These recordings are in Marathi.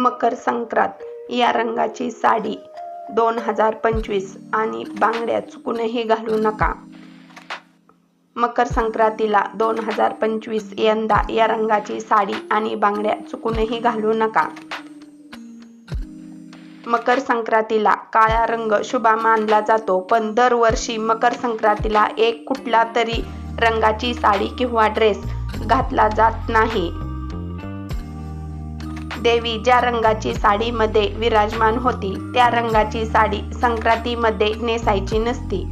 मकर संक्रांत या रंगाची साडी दोन हजार पंचवीस आणि बांगड्या चुकूनही घालू नका. मकर संक्रांतीला दोन हजार पंचवीस यंदा या रंगाची साडी आणि बांगड्या चुकूनही घालू नका. मकर संक्रांतीला काळा रंग शुभा मानला जातो पण दरवर्षी मकर संक्रांतीला एक कुठला तरी रंगाची साडी किंवा ड्रेस घातला जात नाही. देवी ज्या रंगाची साडीमध्ये विराजमान होती त्या रंगाची साडी संक्रांतीमध्ये नेसायची नसती.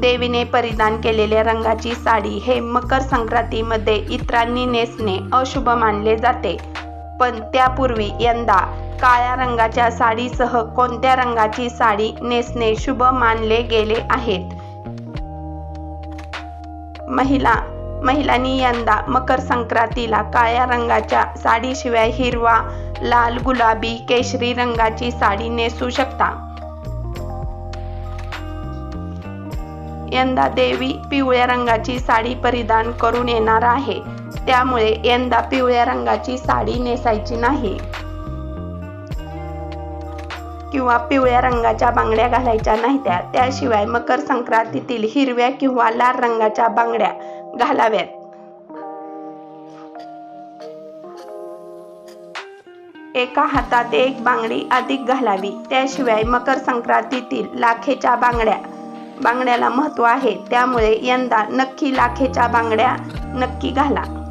देवीने परिधान केलेल्या रंगाची साडी हे मकर संक्रांतीमध्ये इतरांनी नेसणे अशुभ मानले जाते. पण त्यापूर्वी यंदा काळ्या रंगाच्या साडीसह कोणत्या रंगाची साडी नेसणे शुभ मानले गेले आहेत? महिला महिलांनी यंदा मकर संक्रांतीला काळ्या रंगाच्या साडीशिवाय हिरवा लाल गुलाबी केशरी रंगाची साडी नेसू शकता. यंदा देवी पिवळ्या रंगाची साडी परिधान करून येणार आहे. त्यामुळे यंदा पिवळ्या रंगाची साडी नेसायची नाही. किंवा पिवळ्या रंगाच्या बांगड्या घालायच्या नाहीत्या त्याशिवाय मकर संक्रांतीतील हिरव्या किंवा लाल रंगाच्या बांगड्या घालाव्यात. एका हातात एक बांगडी अधिक घालावी. त्याशिवाय मकर संक्रांतीतील लाखेच्या बांगड्या बांगड्याला महत्त्व आहे. त्यामुळे यंदा नक्की लाखेच्या बांगड्या नक्की घाला.